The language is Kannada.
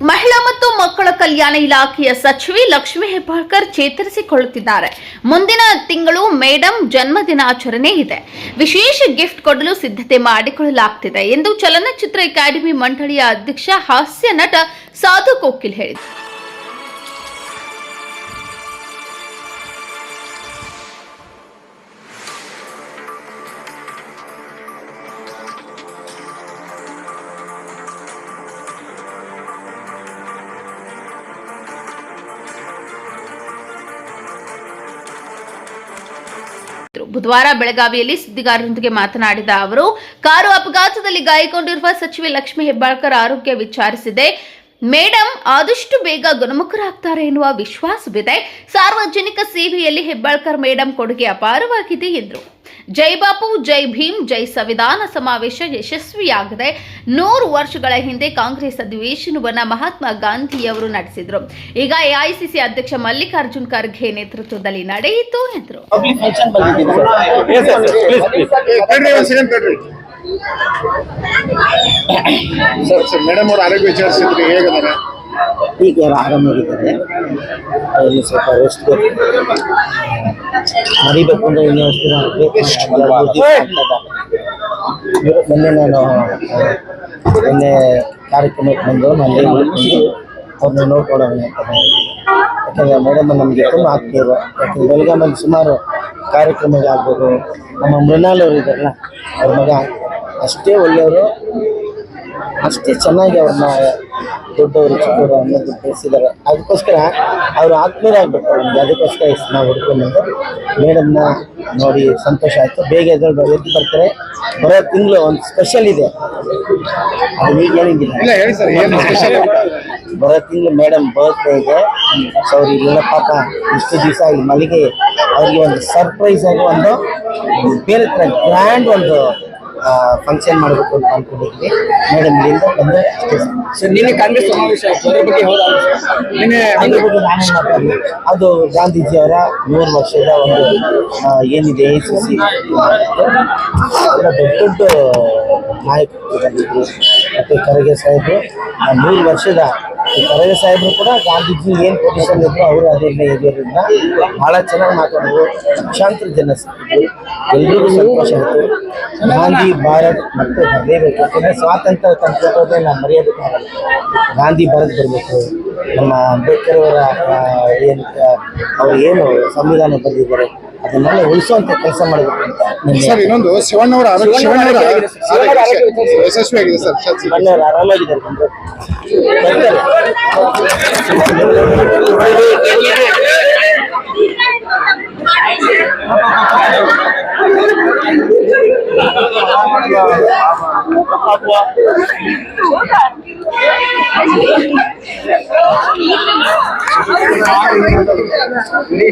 ಮಹಿಳಾ ಮತ್ತು ಮಕ್ಕಳ ಕಲ್ಯಾಣ ಇಲಾಖೆಯ ಸಚಿವೆ ಲಕ್ಷ್ಮೀ ಹೆಬ್ಬಾಳ್ಕರ್ ಚೇತರಿಸಿಕೊಳ್ಳುತ್ತಿದ್ದಾರೆ. ಮುಂದಿನ ತಿಂಗಳು ಮೇಡಂ ಜನ್ಮದಿನಾಚರಣೆ ಇದೆ. ವಿಶೇಷ ಗಿಫ್ಟ್ ಕೊಡಲು ಸಿದ್ಧತೆ ಮಾಡಿಕೊಳ್ಳಲಾಗ್ತಿದೆ ಎಂದು ಚಲನಚಿತ್ರ ಅಕಾಡೆಮಿ ಮಂಡಳಿಯ ಅಧ್ಯಕ್ಷ ಹಾಸ್ಯ ನಟ ಸಾಧು ಕೋಕಿಲ್ ಹೇಳಿದರು. ಬುಧವಾರ ಬೆಳಗಾವಿಯಲ್ಲಿ ಸುದ್ದಿಗಾರರೊಂದಿಗೆ ಮಾತನಾಡಿದ ಅವರು, ಕಾರು ಅಪಘಾತದಲ್ಲಿ ಗಾಯಗೊಂಡಿರುವ ಸಚಿವೆ ಲಕ್ಷ್ಮಿ ಹೆಬ್ಬಾಳ್ಕರ್ ಆರೋಗ್ಯ ವಿಚಾರಿಸಿದೆ. ಮೇಡಂ, ಆದಷ್ಟು ಬೇಗ ಗುಣಮುಖರಾಗ್ತಾರೆ ಎನ್ನುವ ವಿಶ್ವಾಸವಿದೆ. ಸಾರ್ವಜನಿಕ ಸೇವೆಯಲ್ಲಿ ಹೆಬ್ಬಾಳ್ಕರ್ ಮೇಡಂ ಕೊಡುಗೆ ಅಪಾರವಾಗಿದೆ ಎಂದರು. ಜೈ ಬಾಪು ಜೈ ಭೀಮ್ ಜೈ ಸಂವಿಧಾನ ಸಮಾವೇಶ ಯಶಸ್ವಿಯಾಗಿದೆ. ನೂರು ವರ್ಷಗಳ ಹಿಂದೆ ಕಾಂಗ್ರೆಸ್ ಅಧಿವೇಶನವನ್ನ ಮಹಾತ್ಮ ಗಾಂಧಿಯವರು ನಡೆಸಿದ್ರು. ಈಗ ಎಐಸಿಸಿ ಅಧ್ಯಕ್ಷ ಮಲ್ಲಿಕಾರ್ಜುನ್ ಖರ್ಗೆ ನೇತೃತ್ವದಲ್ಲಿ ನಡೆಯಿತು ಎಂದರು. ಮೇಡಮ್ ಅವ್ರ ಆರೋಗ್ಯ ವಿಚಾರಿಸಿದ್ರಿ ಹೇಗಿದ್ದಾರೆ? ಈಗ ಎಲ್ಲ ಆರಾಮಾಗಿದ್ದಾರೆ ಇಲ್ಲಿ ಸ್ವಲ್ಪ ರೆಸ್ಟ್ ಬೇಕು ಮರಿಬೇಕು ಅಂದ್ರೆ ಇನ್ನೂ ದಿವ್ಸ ಮೊನ್ನೆ ನಾನು ಮೊನ್ನೆ ಕಾರ್ಯಕ್ರಮಕ್ಕೆ ಬಂದು ನಾನು ಅವ್ರನ್ನ ನೋಡ್ಕೊಳ್ಳೋಣ ಅಂತ. ಯಾಕಂದ್ರೆ ಮೇಡಮ್ ನಮಗೆ ತುಂಬ ಆಗ್ತಿದ್ರು ಯಾಕಂದ್ರೆ ಬೆಳಗಾಮಲ್ಲಿ ಸುಮಾರು ಕಾರ್ಯಕ್ರಮಗಳಾಗ್ಬೋದು. ನಮ್ಮ ಮೃಣಾಲ್ ಅವರು ಇದ್ದಾರಲ್ಲ ಅವ್ರ ಮಗ ಅಷ್ಟೇ ಒಳ್ಳೆಯವರು. ಅಷ್ಟೇ ಚೆನ್ನಾಗಿ ಅವ್ರನ್ನ ದೊಡ್ಡವರು ಚಿಕ್ಕವರು ಅನ್ನೋದು ಬೆಳೆಸಿದ್ದಾರೆ ಅದಕ್ಕೋಸ್ಕರ ಅವರು ಆತ್ಮೀಯರಾಗಬೇಕು ನಮಗೆ ಅದಕ್ಕೋಸ್ಕರ ಇಷ್ಟು ನಾವು ಹುಡ್ಕೊಂಡು ಮೇಡಮ್ನ ನೋಡಿ ಸಂತೋಷ ಆಯಿತು. ಬೇಗ ಎದ್ದು ಎದ್ದು ಬರ್ತಾರೆ. ಬರೋ ತಿಂಗಳು ಒಂದು ಸ್ಪೆಷಲ್ ಇದೆ. ಅದು ಈಗ ಹೇಳಿದ್ದಿಲ್ಲ ಬರೋ ತಿಂಗಳು ಮೇಡಮ್ ಬರ್ತ್ಡೇ ಇದೆ. ಸೊ ಅವ್ರು ಇಲ್ಲೆಲ್ಲ ಪಾಪ ಇಷ್ಟು ದಿವಸ ಇಲ್ಲಿ ಮಲ್ಲಿಗೆ ಅವ್ರಿಗೆ ಒಂದು ಸರ್ಪ್ರೈಸ್ ಆಗಿ ಒಂದು ಬೇರೆ ಥರ ಗ್ರ್ಯಾಂಡ್ ಒಂದು ಫಂಕ್ಷನ್ ಮಾಡಬೇಕು ಅಂತ ಅನ್ಕೊಂಡಿದ್ವಿ. ಮೇಡಮ್ ಇಲ್ಲಿಂದ ಬಂದು ಅಷ್ಟೇ ಸರ್ ನಿನ್ನೆ ಕಾಂಗ್ರೆಸ್ ಸಮಾವೇಶ ಆಯ್ತು. ಅದ್ರ ಬಗ್ಗೆ ಹೋದ ನಿನ್ನೆ ಅದ್ರ ಬಗ್ಗೆ ನಾನೇ ಮಾತಾಡಲಿ ಅದು ಗಾಂಧೀಜಿಯವರ ನೂರು ವರ್ಷದ ಒಂದು ಆ, ಏನಿದೆ ಎ ಸಿ ಸಿ ದೊಡ್ಡ ದೊಡ್ಡ ನಾಯಕರು ಬಂದಿದ್ರು ಮತ್ತು ಖರ್ಗೆ ಸಾಹೇಬರು ಆ ನೂರು ವರ್ಷದ ಖರ್ಗೆ ಸಾಹೇಬರು ಕೂಡ ಗಾಂಧೀಜಿ ಏನು ಪೊಸಿಷನ್ ಇದ್ರು ಅವರು ಅದೇ ಇರೋದ್ರಿಂದ ಭಾಳ ಚೆನ್ನಾಗಿ ಮಾತಾಡಿದ್ರು. ಲಕ್ಷಾಂತರ ಜನ ಸಿಕ್ಕಿದ್ರು ಎಲ್ರಿಗೂ ಸಂತೋಷ ಆಯಿತು. ಗಾಂಧಿ ಭಾರತ್ ಮತ್ತೆ ಬರಲೇಬೇಕು. ಯಾಕಂದರೆ ಸ್ವಾತಂತ್ರ್ಯ ತಂತ್ರೋದೇ ನಾವು ಮರೆಯೋದಕ್ಕಾಗಲ್ಲ ಗಾಂಧಿ ಭಾರತ್ ಬರಬೇಕು. ನಮ್ಮ ಅಂಬೇಡ್ಕರ್ ಅವರ ಏನು ಅವ್ರು ಏನು ಸಂವಿಧಾನ ಬರೆದಿದ್ದಾರೆ. ಅದನ್ನೆಲ್ಲ ಉಳಿಸುವಂತ ಕೆಲಸ ಮಾಡಬೇಕು ಅಂತ ಸರ್ ಇನ್ನೊಂದು ಶಿವಣ್ಣವರ ಆರೋಗ್ಯ ಶಿವಣ್ಣವರ ಆರೋಗ್ಯ ಯಶಸ್ವಿ ಆಗಿದೆ ಸರ್ ಸರ್ ಮನೆಯವರು ಆರಾಮಾಗಿದ್ದಾರೆ ಬಂದ್ರು. ಬರ್ತಾರೆ.